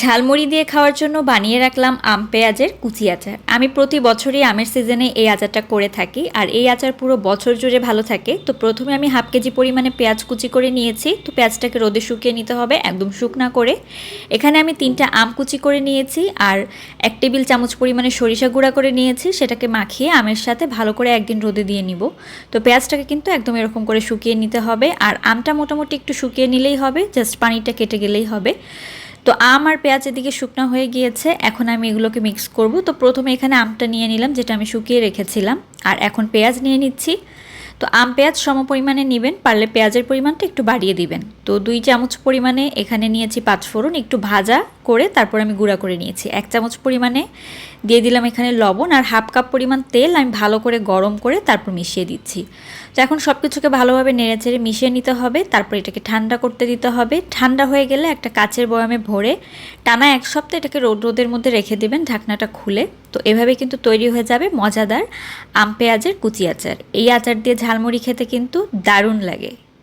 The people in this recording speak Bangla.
ঝালমুড়ি দিয়ে খাওয়ার জন্য বানিয়ে রাখলাম আম, পেঁয়াজের কুচি আচার। আমি প্রতি বছরই আমের সিজনে এই আচারটা করে থাকি, আর এই আচার পুরো বছর জুড়ে ভালো থাকে। তো প্রথমে আমি হাফ কেজি পরিমাণে পেঁয়াজ কুচি করে নিয়েছি। তো পেঁয়াজটাকে রোদে শুকিয়ে নিতে হবে, একদম শুকনা করে। এখানে আমি তিনটা আম কুচি করে নিয়েছি, আর এক টেবিল চামচ পরিমাণে সরিষা গুঁড়া করে নিয়েছি। সেটাকে মাখিয়ে আমের সাথে ভালো করে একদিন রোদে দিয়ে নিব। তো পেঁয়াজটাকে কিন্তু একদম এরকম করে শুকিয়ে নিতে হবে, আর আমটা মোটামুটি একটু শুকিয়ে নিলেই হবে, জাস্ট পানিটা কেটে গেলেই হবে। তো আম আর পেঁয়াজ এদিকে শুকনো হয়ে গিয়েছে, এখন আমি এগুলোকে মিক্স করব। তো প্রথমে এখানে আমটা নিয়ে নিলাম, যেটা আমি শুকিয়ে রেখেছিলাম। আর এখন পেঁয়াজ নিয়ে নিচ্ছি। তো আম পেঁয়াজ সম পরিমাণে নেবেন, পারলে পেঁয়াজের পরিমাণটা একটু বাড়িয়ে দিবেন। তো দুই চামচ পরিমাণে এখানে নিয়েছি পাঁচফোড়ন একটু ভাজা করে তারপর আমি গুঁড়া করে নিয়েছি। এক চামচ পরিমাণে দিয়ে দিলাম এখানে লবণ আর হাফ কাপ পরিমাণ তেল, আমি ভালো করে গরম করে তারপর মিশিয়ে দিচ্ছি। তো এখন সব কিছুকে ভালোভাবে নেড়ে নেড়েচেড়ে মিশিয়ে নিতে হবে, তারপর এটাকে ঠান্ডা করতে দিতে হবে। ঠান্ডা হয়ে গেলে একটা কাচের বয়ামে ভরে টানা এক সপ্তাহ এটাকে রোদ রোদের মধ্যে রেখে দেবেন ঢাকনাটা খুলে। তো এভাবে কিন্তু তৈরি হয়ে যাবে মজাদার আম পেঁয়াজের কুচি আচার। এই আচার দিয়ে ঝালমুড়ি খেতে কিন্তু দারুণ লাগে।